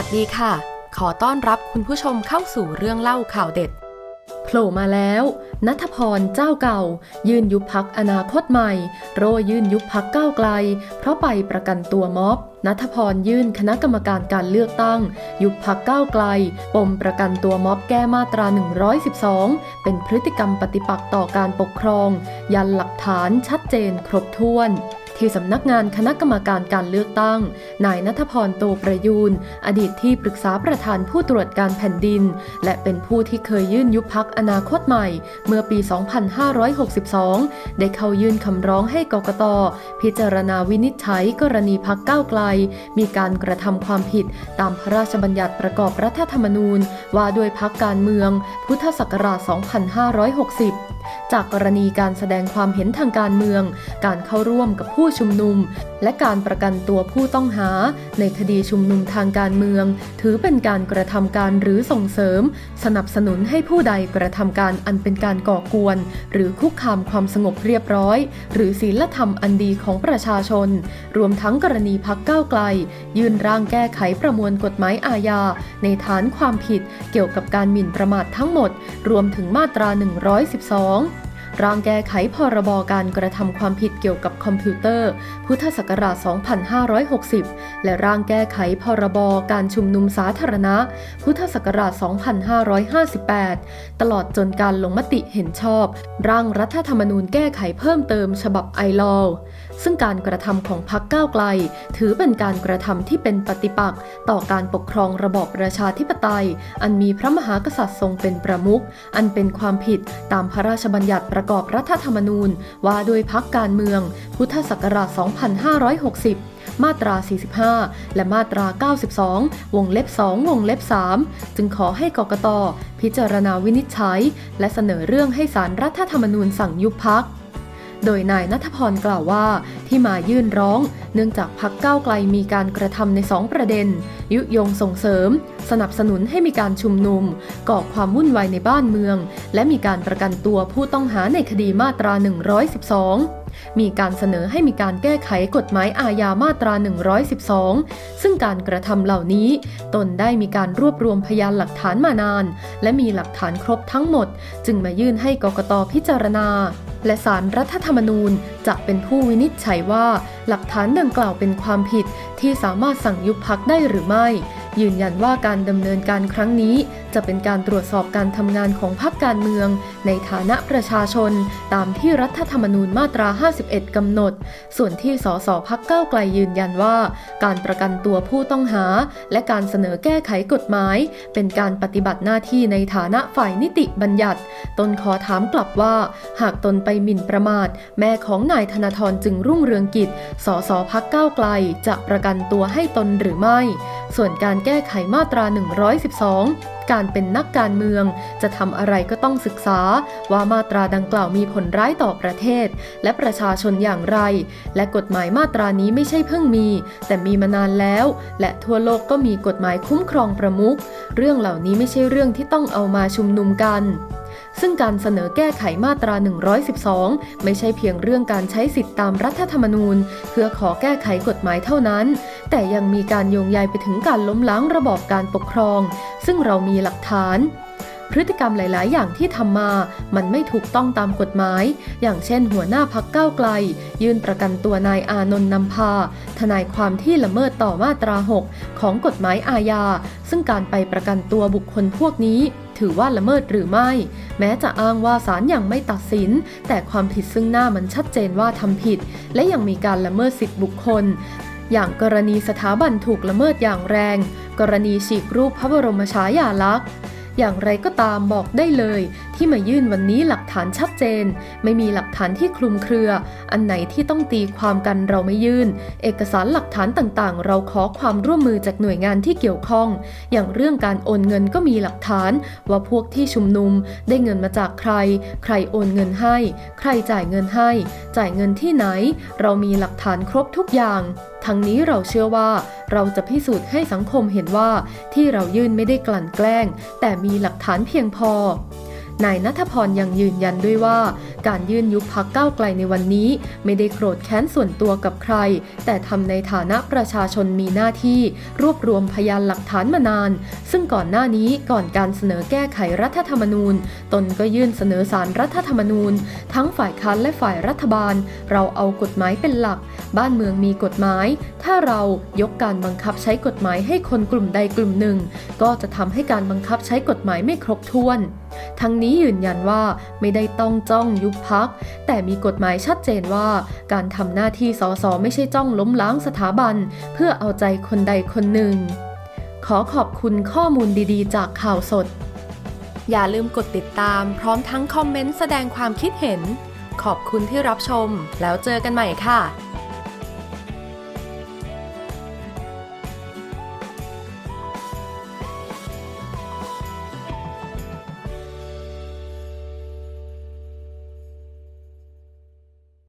วัสดีค่ะ ขอต้อนรับคุณผู้ชมเข้าสู่เรื่องเล่าข่าวเด็ดโผล่มาแล้วนัทพรเจ้าเก่า ยื่นยุบพักอนาคตใหม่ โรยื่นยุบพักก้าวไกล เพราะไปประกันตัวม็อบนัทพรยื่นคณะกรรมการการเลือกตั้ง ยุบพักก้าวไกล ปมประกันตัวม็อบแก้มาตรา 112 เป็นพฤติกรรมปฏิปักษ์ต่อการปกครอง ยันหลักฐานชัดเจนครบถ้วน ที่สำนักงานคณะกรรมการการเลือกตั้ง นายนัทพรโตประยูน อดีตที่ปรึกษาประธานผู้ตรวจการแผ่นดิน และเป็นผู้ที่เคยยื่นยุบพักอนาคตใหม่ เมื่อปี 2562 ได้เข้ายื่นคำร้องให้กกต พิจารณาวินิจฉัยกรณีพักก้าวไกล มีการกระทำความผิดตามพระราชบัญญัติประกอบรัฐธรรมนูญ ว่าด้วยพักการเมือง พุทธศักราช 2560 จากกรณีการแสดงความเห็นทางการเมือง การเข้าร่วมกับผู้ชุมนุม และการประกันตัวผู้ต้องหา ในคดีชุมนุมทางการเมือง ถือเป็นการกระทำการหรือส่งเสริม สนับสนุนให้ผู้ใดกระทำการอันเป็นการก่อกวน หรือคุกคามความสงบเรียบร้อย หรือศีลธรรมอันดีของประชาชน รวมทั้งกรณีพักก้าวไกล ยื่นร่างแก้ไขประมวลกฎหมายอาญา ในฐานความผิดเกี่ยวกับการหมิ่นประมาททั้งหมด รวมถึงมาตรา 112ร่างแก้ไขพรบการกระทำความผิดเกี่ยวกับคอมพิวเตอร์ พุทธศักราช 2560 และร่างแก้ไขพรบการชุมนุมสาธารณะ พุทธศักราช 2558 ตลอดจนการลงมติเห็นชอบ ร่างรัฐธรรมนูญแก้ไขเพิ่มเติมฉบับไอลอ ซึ่งการกระทำของพรรคก้าวไกล ถือเป็นการกระทำที่เป็นปฏิปักษ์ต่อการปกครองระบอบประชาธิปไตย อันมีพระมหากษัตริย์ทรงเป็นประมุข อันเป็นความผิดตามพระราชบัญญัติประกอบรัฐธรรมนูญ ว่าด้วยพักการเมือง พุทธศักราช 2560มาตรา 45 และมาตรา 92 วงเล็บ 2 วงเล็บ 3 จึงขอให้กกตพิจารณาวินิจฉัย และเสนอเรื่องให้สารรัฐธรรมนูญสั่งยุบพัก โดยนายนัทพรกล่าวว่าที่มายื่นร้อง เนื่องจากพักก้าวไกลมีการกระทำในสองประเด็น ยุยงส่งเสริม สนับสนุนให้มีการชุมนุม ก่อความวุ่นวายในบ้านเมือง และมีการประกันตัวผู้ต้องหาในคดีมาตรา 112มีการเสนอให้มีการแก้ไขกฎหมายอาญามาตรา 112 ซึ่งการกระทำเหล่านี้ ตนได้มีการรวบรวมพยานหลักฐานมานาน และมีหลักฐานครบทั้งหมด จึงมายื่นให้กกตพิจารณา และสารรัฐธรรมนูญจะเป็นผู้วินิจฉัยว่า หลักฐานดังกล่าวเป็นความผิดที่สามารถสั่งยุบพักได้หรือไม่ ยืนยันว่าการดำเนินการครั้งนี้ จะเป็นการตรวจสอบการทำงานของพรรคการเมือง ในฐานะประชาชน ตามที่รัฐธรรมนูญมาตรา 51 กำหนด ส่วนที่สสพักเก้าไกลยืนยันว่า การประกันตัวผู้ต้องหา และการเสนอแก้ไขกฎหมาย เป็นการปฏิบัติหน้าที่ในฐานะฝ่ายนิติบัญญัติ ตนขอถามกลับว่า หากตนไปหมิ่นประมาท แม่ของนายธนาธรจึงรุ่งเรืองกิจ สสพักเก้าไกลจะประกันตัวให้ตนหรือไม่ ส่วนการแก้ไขมาตรา 112 การเป็นนักการเมือง จะทำอะไรก็ต้องศึกษา ว่ามาตราดังกล่าวมีผลร้ายต่อประเทศ และประชาชนอย่างไร และกฎหมายมาตรานี้ไม่ใช่เพิ่งมี แต่มีมานานแล้ว และทั่วโลกก็มีกฎหมายคุ้มครองประมุขเรื่องเหล่านี้ไม่ใช่เรื่องที่ต้องเอามาชุมนุมกัน ซึ่งการเสนอแก้ไขมาตรา 112 ไม่ใช่เพียงเรื่องการใช้สิทธิตามรัฐธรรมนูญ เพื่อขอแก้ไขกฎหมายเท่านั้น แต่ยังมีการโยงใยไปถึงการล้มล้างระบอบการปกครอง ซึ่งเรามีหลักฐานพฤติกรรมหลาย ๆ อย่างที่ทำมา มันไม่ถูกต้องตามกฎหมาย อย่างเช่น หัวหน้าพักก้าวไกล ยื่นประกันตัวนายอานนท์นำพา ทนายความที่ละเมิดต่อมาตรา 6 ของกฎหมายอาญา ซึ่งการไปประกันตัวบุคคลพวกนี้ ถือว่าละเมิดหรือไม่ แม้จะอ้างว่าศาลยังไม่ตัดสิน แต่ความผิดซึ่งหน้ามันชัดเจนว่าทำผิด และยังมีการละเมิดสิทธิบุคคล อย่างกรณีสถาบันถูกละเมิดอย่างแรง กรณีฉีกรูปพระบรมฉายาลักษณ์อย่างไรก็ตามบอกได้เลย ที่มายื่นวันนี้หลักฐานชัดเจน ไม่มีหลักฐานที่คลุมเครือ อันไหนที่ต้องตีความกันเราไม่ยื่น เอกสารหลักฐานต่างๆ เราขอความร่วมมือจากหน่วยงานที่เกี่ยวข้อง อย่างเรื่องการโอนเงินก็มีหลักฐาน ว่าพวกที่ชุมนุมได้เงินมาจากใคร ใครโอนเงินให้ ใครจ่ายเงินให้ จ่ายเงินที่ไหน เรามีหลักฐานครบทุกอย่างทั้งนี้เราเชื่อว่าเราจะพิสูจน์ให้สังคมเห็นว่าที่เรายื่นไม่ได้กลั่นแกล้ง แต่มีหลักฐานเพียงพอ นายนัทพรยังยืนยันด้วยว่า การยื่นยุบพักก้าวไกลในวันนี้ ไม่ได้โกรธแค้นส่วนตัวกับใคร แต่ทำในฐานะประชาชนมีหน้าที่ รวบรวมพยานหลักฐานมานาน ซึ่งก่อนหน้านี้ก่อนการเสนอแก้ไขรัฐธรรมนูญ ตนก็ยื่นเสนอสารรัฐธรรมนูญ ทั้งฝ่ายค้านและฝ่ายรัฐบาล เราเอากฎหมายเป็นหลัก บ้านเมืองมีกฎหมาย ถ้าเรายกการบังคับใช้กฎหมายให้คนกลุ่มใดกลุ่มหนึ่ง ก็จะทำให้การบังคับใช้กฎหมายไม่ครบถ้วน ทั้งนี้ยืนยันว่าไม่ได้ต้องจ้องยุบพัก แต่มีกฎหมายชัดเจนว่า การทำหน้าที่สสไม่ใช่จ้องล้มล้างสถาบัน เพื่อเอาใจคนใดคนหนึ่ง ขอขอบคุณข้อมูลดีๆ จากข่าวสด อย่าลืมกดติดตาม พร้อมทั้งคอมเมนต์แสดงความคิดเห็นขอบคุณที่รับชม แล้วเจอกันใหม่ค่ะ